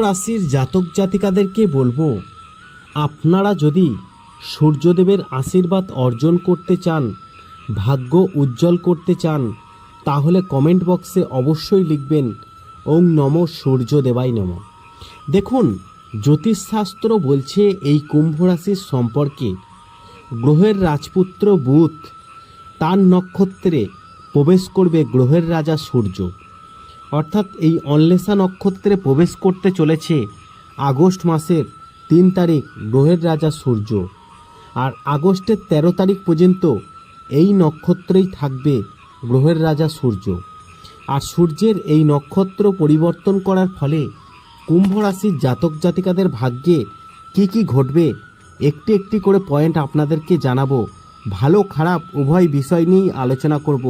রাশির জাতক জাতিকাদেরকে বলব, আপনারা যদি সূর্যদেবের আশীর্বাদ অর্জন করতে চান, ভাগ্য উজ্জ্বল করতে চান, তাহলে কমেন্ট বক্সে অবশ্যই লিখবেন, ওং নম সূর্য দেবাই নম। দেখুন, জ্যোতিষশাস্ত্র বলছে এই কুম্ভ রাশির সম্পর্কে, গ্রহের রাজপুত্র বুধ, তার নক্ষত্রে প্রবেশ করবে গ্রহের রাজা সূর্য। অর্থাৎ এই অন্লেষা নক্ষত্রে প্রবেশ করতে চলেছে আগস্ট মাসের তিন তারিখ গ্রহের রাজা সূর্য। আর আগস্টের তেরো তারিখ পর্যন্ত এই নক্ষত্রেই থাকবে গ্রহের রাজা সূর্য। আর সূর্যের এই নক্ষত্র পরিবর্তন করার ফলে কুম্ভ রাশির জাতক জাতিকাদের ভাগ্যে কি কি ঘটবে একটি একটি করে পয়েন্ট আপনাদেরকে জানাব। ভালো খারাপ উভয় বিষয় নিয়েই আলোচনা করব।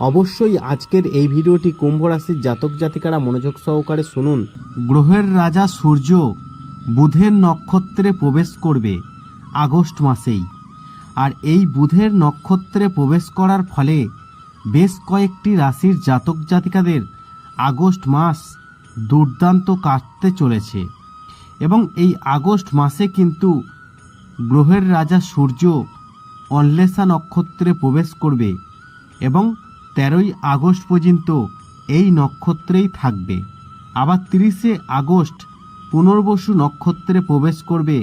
অবশ্যই আজকের এই ভিডিওটি কুম্ভ রাশির জাতক জাতিকারা মনোযোগ সহকারে শুনুন। গ্রহের রাজা সূর্য বুধের নক্ষত্রে প্রবেশ করবে আগস্ট মাসেই। আর এই বুধের নক্ষত্রে প্রবেশ করার ফলে বেশ কয়েকটি রাশির জাতক জাতিকাদের আগস্ট মাস দুর্দান্ত কাটতে চলেছে। এবং এই আগস্ট মাসে কিন্তু গ্রহের রাজা সূর্য অন্লেষা নক্ষত্রে প্রবেশ করবে এবং তেরোই আগস্ট পর্যন্ত এই নক্ষত্রেই থাকবে। আবার তিরিশে আগস্ট পুনর্বসু নক্ষত্রে প্রবেশ করবে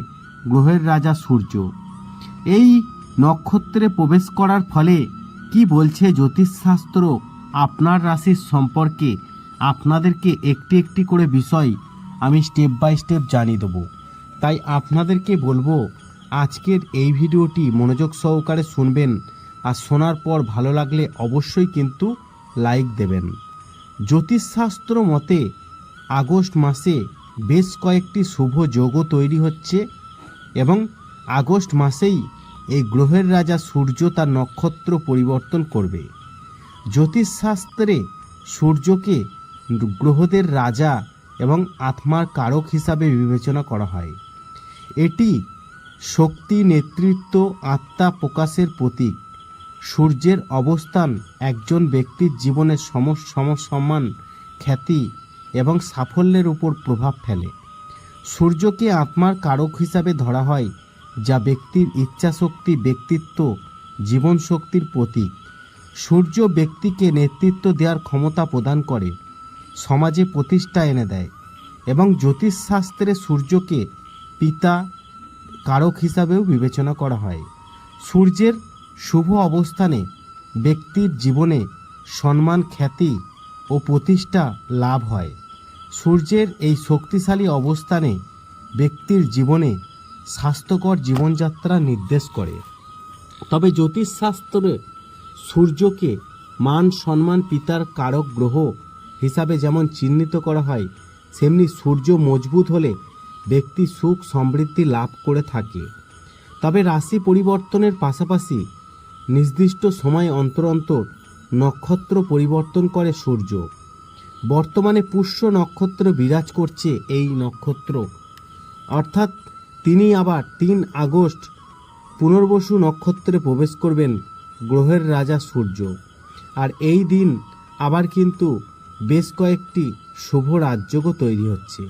গ্রহের রাজা সূর্য। এই নক্ষত্রে প্রবেশ করার ফলে কি বলছে জ্যোতিষশাস্ত্র আপনার রাশির সম্পর্কে? আপনাদেরকে একটি একটি করে বিষয় আমি স্টেপ বাই স্টেপ জানিয়ে দেবো। তাই আপনাদেরকে বলব, আজকের এই ভিডিওটি মনোযোগ সহকারে শুনবেন। আর শোনার পর ভালো লাগলে অবশ্যই কিন্তু লাইক দেবেন। জ্যোতিষশাস্ত্র মতে, আগস্ট মাসে বেশ কয়েকটি শুভ যোগও তৈরি হচ্ছে এবং আগস্ট মাসেই এই গ্রহের রাজা সূর্য তার নক্ষত্র পরিবর্তন করবে। জ্যোতিষশাস্ত্রে সূর্যকে গ্রহদের রাজা এবং আত্মার কারক হিসাবে বিবেচনা করা হয়। এটি শক্তি, নেতৃত্ব, আত্মা প্রকাশের প্রতীক। সূর্যের অবস্থান একজন ব্যক্তির জীবনের সম সমসম্মান খ্যাতি এবং সাফল্যের উপর প্রভাব ফেলে। সূর্যকে আত্মার কারক হিসাবে ধরা হয়, যা ব্যক্তির ইচ্ছাশক্তি, ব্যক্তিত্ব জীবন শক্তির প্রতীক। সূর্য ব্যক্তিকে নেতৃত্ব দেওয়ার ক্ষমতা প্রদান করে, সমাজে প্রতিষ্ঠা এনে দেয় এবং জ্যোতিষশাস্ত্রে সূর্যকে পিতা কারক হিসাবেও বিবেচনা করা হয়। সূর্যের শুভ অবস্থানে ব্যক্তির জীবনে সম্মান, খ্যাতি ও প্রতিষ্ঠা লাভ হয়। সূর্যের এই শক্তিশালী অবস্থানে ব্যক্তির জীবনে স্বাস্থ্যকর জীবনযাত্রা নির্দেশ করে। তবে জ্যোতিষশাস্ত্রে সূর্যকে মান, সম্মান, পিতার কারক গ্রহ হিসাবে যেমন চিহ্নিত করা হয় সেমনি সূর্য মজবুত হলে ব্যক্তি সুখ, সমৃদ্ধি লাভ করে থাকে। তবে রাশি পরিবর্তনের পাশাপাশি নির্দিষ্ট সময় অন্তর অন্তর নক্ষত্র পরিবর্তন করে সূর্য। বর্তমানে পুষ্য নক্ষত্র বিরাজ করছে এই নক্ষত্র। অর্থাৎ তিনি আবার তিন আগস্ট পুনর্বসু নক্ষত্রে প্রবেশ করবেন গ্রহের রাজা সূর্য। আর এই দিন আবার কিন্তু বেশ কয়েকটি শুভ রাজযোগও তৈরি হচ্ছে।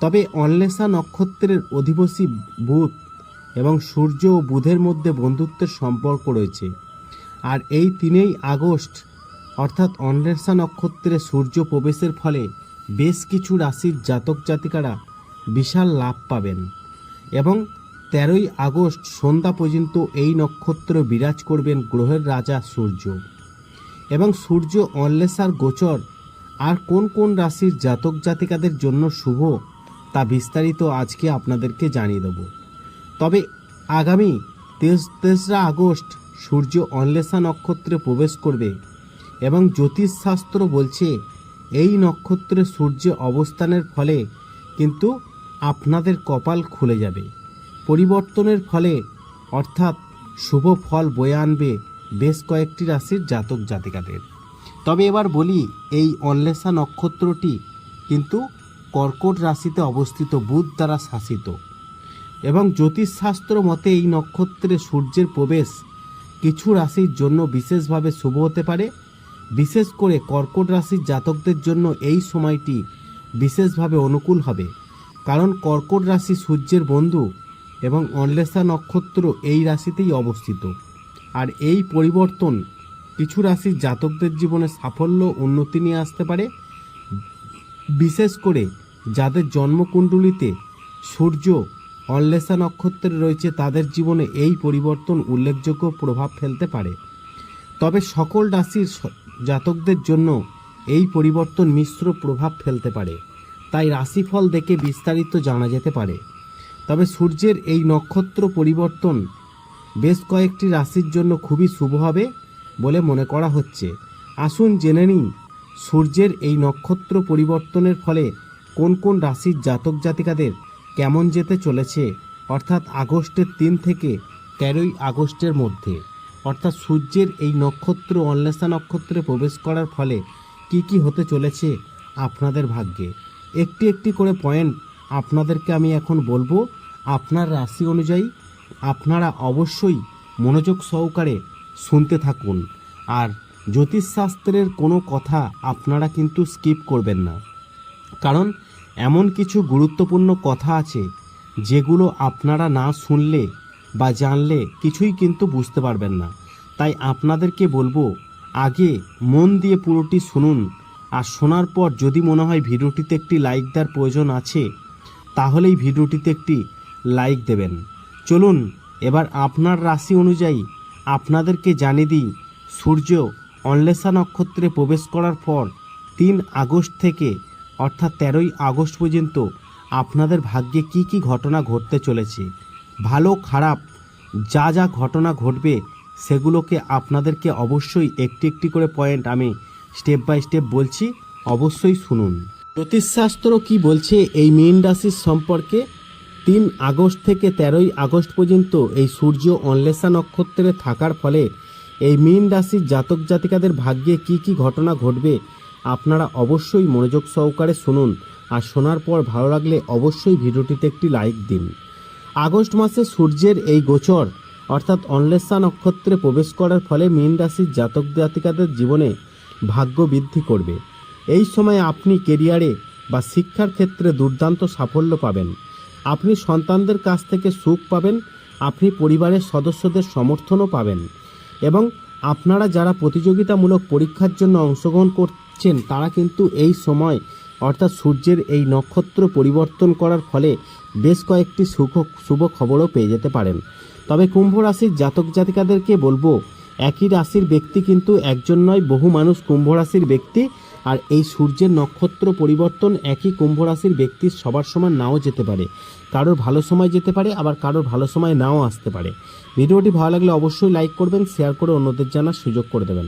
তবে অন্লেষা নক্ষত্রের অধিবাসী বুধ এবং সূর্য ও বুধের মধ্যে বন্ধুত্বের সম্পর্ক রয়েছে। আর এই তিনেই আগস্ট, অর্থাৎ অন্লেষা নক্ষত্রে সূর্য প্রবেশের ফলে বেশ কিছু রাশির জাতক জাতিকারা বিশাল লাভ পাবেন এবং তেরোই আগস্ট সন্ধ্যা পর্যন্ত এই নক্ষত্র বিরাজ করবেন গ্রহের রাজা সূর্য। এবং সূর্য অন্লেষার গোচর আর কোন কোন রাশির জাতক জাতিকাদের জন্য শুভ তা বিস্তারিত আজকে আপনাদেরকে জানিয়ে দেব। তবে আগামী তেইশ, তেসরা আগস্ট সূর্য অন্লেষা নক্ষত্রে প্রবেশ করবে এবং জ্যোতিষশাস্ত্র বলছে, এই নক্ষত্রে সূর্য অবস্থানের ফলে কিন্তু আপনাদের কপাল খুলে যাবে। পরিবর্তনের ফলে, অর্থাৎ শুভ ফল বয়ে আনবে বেশ কয়েকটি রাশির জাতক জাতিকাদের। তবে এবার বলি, এই অন্লেষা নক্ষত্রটি কিন্তু কর্কট রাশিতে অবস্থিত বুধ দ্বারা শাসিত। এবং জ্যোতিষশাস্ত্র মতে এই নক্ষত্রে সূর্যের প্রবেশ কিছু রাশির জন্য বিশেষভাবে শুভ হতে পারে। বিশেষ করে কর্কট রাশির জাতকদের জন্য এই সময়টি বিশেষভাবে অনুকূল হবে। কারণ কর্কট রাশি সূর্যের বন্ধু এবং অন্লেষা নক্ষত্র এই রাশিতেই অবস্থিত। আর এই পরিবর্তন কিছু রাশির জাতকদের জীবনে সাফল্য উন্নতি নিয়ে আসতে পারে। বিশেষ করে যাদের জন্মকুণ্ডলিতে সূর্য অন্লেষা নক্ষত্রে রয়েছে তাদের জীবনে এই পরিবর্তন উল্লেখযোগ্য প্রভাব ফেলতে পারে। তবে সকল রাশির জাতকদের জন্য এই পরিবর্তন মিশ্র প্রভাব ফেলতে পারে। তাই রাশিফল দেখে বিস্তারিত জানা যেতে পারে। তবে সূর্যের এই নক্ষত্র পরিবর্তন বেশ কয়েকটি রাশির জন্য খুবই শুভ হবে বলে মনে করা হচ্ছে। আসুন জেনে নিই, সূর্যের এই নক্ষত্র পরিবর্তনের ফলে কোন কোন রাশির জাতক জাতিকাদের কেমন যেতে চলেছে? অর্থাৎ আগস্টের তিন থেকে তেরোই আগস্টের মধ্যে। অর্থাৎ সূর্যের এই নক্ষত্র অন্লেষা নক্ষত্রে প্রবেশ করার ফলে কি কি হতে চলেছে আপনাদের ভাগ্যে? একটি একটি করে পয়েন্ট আপনাদেরকে আমি এখন বলব। আপনার রাশি অনুযায়ী আপনারা অবশ্যই মনোযোগ সহকারে শুনতে থাকুন। আর জ্যোতিষশাস্ত্রের কোনো কথা আপনারা কিন্তু স্কিপ করবেন না। কারণ এমন কিছু গুরুত্বপূর্ণ কথা আছে, যেগুলো আপনারা না শুনলে বা জানলে কিছুই কিন্তু বুঝতে পারবেন না। তাই আপনাদেরকে বলব, আগে মন দিয়ে পুরোটি শুনুন, আর শোনার পর যদি মনে হয় ভিডিওটিতে একটি লাইক দেওয়ার প্রয়োজন আছে, তাহলেই ভিডিওটিতে একটি লাইক দেবেন। চলুন, এবার আপনার রাশি অনুযায়ী আপনাদেরকে জানিয়ে দিই, সূর্য অন্লেষা নক্ষত্রে প্রবেশ করার পর তিন আগস্ট থেকে অর্থাৎ তেরোই আগস্ট পর্যন্ত আপনাদের ভাগ্যে কি কি ঘটনা ঘটতে চলেছে, ভালো, খারাপ, যা যা ঘটনা ঘটবে সেগুলোকে আপনাদেরকে অবশ্যই একটি একটি করে পয়েন্ট আমি স্টেপ বাই স্টেপ বলছি, অবশ্যই শুনুন। জ্যোতিষশাস্ত্র কি বলছে এই মীন রাশির সম্পর্কে? তিন আগস্ট থেকে তেরোই আগস্ট পর্যন্ত এই সূর্য অন্লেষা নক্ষত্রে থাকার ফলে এই মীন রাশির জাতক জাতিকাদের ভাগ্যে কি কি ঘটনা ঘটবে আপনারা অবশ্যই মনোযোগ সহকারে শুনুন আর শোনার পর ভালো লাগলে অবশ্যই ভিডিওটিতে একটি লাইক দিন। আগস্ট মাসে সূর্যের এই গোচর, অর্থাৎ অন্লেষা নক্ষত্রে প্রবেশ করার ফলে মীন রাশির জাতক জাতিকাদের জীবনে ভাগ্য বৃদ্ধি করবে। এই সময় আপনি কেরিয়ারে বা শিক্ষার ক্ষেত্রে দুর্দান্ত সাফল্য পাবেন। আপনি সন্তানদের কাছ থেকে সুখ পাবেন, আপনি পরিবারের সদস্যদের সমর্থনও পাবেন এবং আপনারা যারা প্রতিযোগিতামূলক পরীক্ষার জন্য অংশগ্রহণ করছেন তারা কিন্তু এই সময়, অর্থাৎ সূর্যের এই নক্ষত্র পরিবর্তন করার ফলে বেশ কয়েকটি সুখ, শুভ খবরও পেয়ে যেতে পারেন। তবে কুম্ভ রাশির জাতক জাতিকাদেরকে বলব, একই রাশির ব্যক্তি কিন্তু একজন নয়, বহু মানুষ কুম্ভ রাশির ব্যক্তি, আর এই সূর্যের নক্ষত্র পরিবর্তন একই কুম্ভ রাশির ব্যক্তির সবার সময় নাও যেতে পারে। কারোর ভালো সময় যেতে পারে, আবার কারোর ভালো সময় নাও আসতে পারে। ভিডিওটি ভালো লাগলে অবশ্যই লাইক করবেন, শেয়ার করে অন্যদের জানার সুযোগ করে দেবেন।